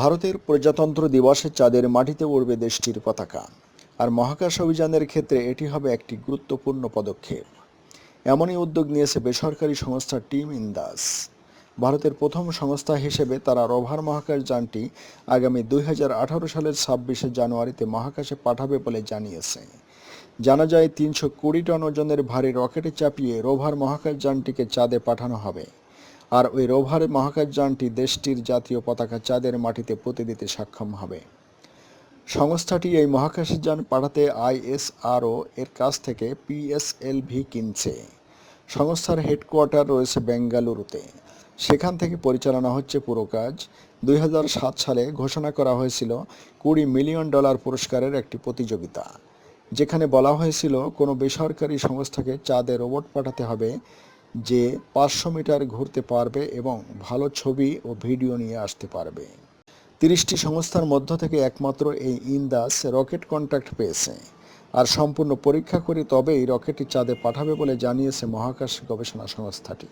ভারতের প্রজাতন্ত্র দিবসে চাঁদের মাটিতে উড়বে দেশটির পতাকা। আর মহাকাশ অভিযানের ক্ষেত্রে এটি হবে একটি গুরুত্বপূর্ণ পদক্ষেপ। এমনই উদ্যোগ নিয়েছে বেসরকারি সংস্থা টিম ইন্দাস। ভারতের প্রথম সংস্থা হিসেবে তারা রোভার মহাকাশ যানটি আগামী দুই হাজার আঠারো সালের ছাব্বিশে জানুয়ারিতে মহাকাশে পাঠাবে বলে জানিয়েছে। জানা যায়, তিনশো কুড়ি টন ওজনের ভারী রকেটে চাপিয়ে রোভার মহাকাশ যানটিকে চাঁদে পাঠানো হবে। আর ওই রোভার মহাকাশ যানটি দেশটির জাতীয় পতাকা চাঁদের মাটিতে পুঁতে দিতে সক্ষম হবে। সংস্থাটি এই মহাকাশের যান পাঠাতে আইএসআরও এর কাছ থেকে পিএসএলভি কিনছে। সংস্থার হেডকোয়ার্টার রয়েছে বেঙ্গালুরুতে। সেখান থেকে পরিচালনা হচ্ছে পুরো কাজ। দুই হাজার সাত সালে ঘোষণা করা হয়েছিল কুড়ি মিলিয়ন ডলার পুরস্কারের একটি প্রতিযোগিতা, যেখানে বলা হয়েছিল কোনো বেসরকারি সংস্থাকে চাঁদে রোবট পাঠাতে হবে যে পাঁচশো মিটার ঘুরতে পারবে এবং ভালো ছবি ও ভিডিও নিয়ে আসতে পারবে। তিরিশটি সংস্থার মধ্য থেকে একমাত্র এই ইন্দাস রকেট কন্ট্রাক্ট পেয়েছে। আর সম্পূর্ণ পরীক্ষা করে তবেই রকেটটি চাঁদে পাঠাবে বলে জানিয়েছে মহাকাশ গবেষণা সংস্থাটি।